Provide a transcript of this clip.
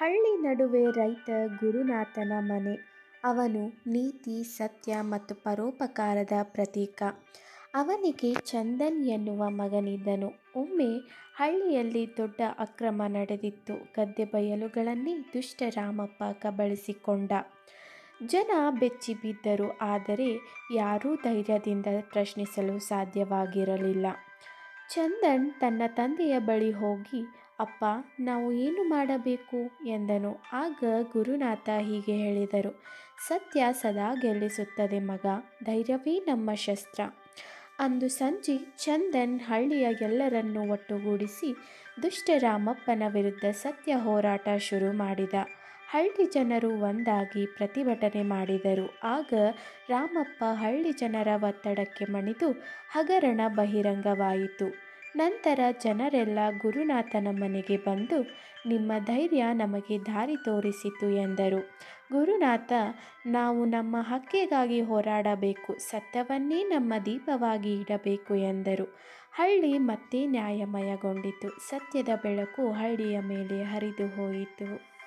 ಹಳ್ಳಿ ನಡುವೆ ರೈತ ಗುರುನಾಥನ ಮನೆ. ಅವನು ನೀತಿ, ಸತ್ಯ ಮತ್ತು ಪರೋಪಕಾರದ ಪ್ರತೀಕ. ಅವನಿಗೆ ಚಂದನ್ ಎನ್ನುವ ಮಗನಿದ್ದನು. ಒಮ್ಮೆ ಹಳ್ಳಿಯಲ್ಲಿ ದೊಡ್ಡ ಅಕ್ರಮ ನಡೆದಿತ್ತು. ಗದ್ದೆ ಬಯಲುಗಳನ್ನೇ ದುಷ್ಟ ರಾಮಪ್ಪ ಕಬಳಿಸಿಕೊಂಡ. ಜನ ಬೆಚ್ಚಿ ಬಿದ್ದರು. ಆದರೆ ಯಾರೂ ಧೈರ್ಯದಿಂದ ಪ್ರಶ್ನಿಸಲು ಸಾಧ್ಯವಾಗಿರಲಿಲ್ಲ. ಚಂದನ್ ತನ್ನ ತಂದೆಯ ಬಳಿ ಹೋಗಿ ಅಪ್ಪ, ನಾವು ಏನು ಮಾಡಬೇಕು? ಎಂದನು. ಆಗ ಗುರುನಾಥ ಹೀಗೆ ಹೇಳಿದರು. ಸತ್ಯ ಸದಾ ಗೆಲ್ಲಿಸುತ್ತದೆ ಮಗ. ಧೈರ್ಯವೇ ನಮ್ಮ ಶಸ್ತ್ರ. ಅಂದು ಸಂಜೆ ಚಂದನ್ ಹಳ್ಳಿಯ ಎಲ್ಲರನ್ನು ಒಟ್ಟುಗೂಡಿಸಿ ದುಷ್ಟ ರಾಮಪ್ಪನ ವಿರುದ್ಧ ಸತ್ಯ ಹೋರಾಟ ಶುರು ಮಾಡಿದ. ಹಳ್ಳಿ ಜನರು ಒಂದಾಗಿ ಪ್ರತಿಭಟನೆ ಮಾಡಿದರು. ಆಗ ರಾಮಪ್ಪ ಹಳ್ಳಿ ಜನರ ಒತ್ತಡಕ್ಕೆ ಮಣಿದು ಹಗರಣ ಬಹಿರಂಗವಾಯಿತು. ನಂತರ ಜನರೆಲ್ಲ ಗುರುನಾಥನ ಮನೆಗೆ ಬಂದು, ನಿಮ್ಮ ಧೈರ್ಯ ನಮಗೆ ದಾರಿ ತೋರಿಸಿತು ಎಂದರು. ಗುರುನಾಥ, ನಾವು ನಮ್ಮ ಹಕ್ಕಿಗಾಗಿ ಹೋರಾಡಬೇಕು, ಸತ್ಯವನ್ನೇ ನಮ್ಮ ದೀಪವಾಗಿ ಇಡಬೇಕು ಎಂದರು. ಹಳ್ಳಿ ಮತ್ತೆ ನ್ಯಾಯಮಯಗೊಂಡಿತು. ಸತ್ಯದ ಬೆಳಕು ಹಳ್ಳಿಯ ಮೇಲೆ ಹರಿದು ಹೋಯಿತು.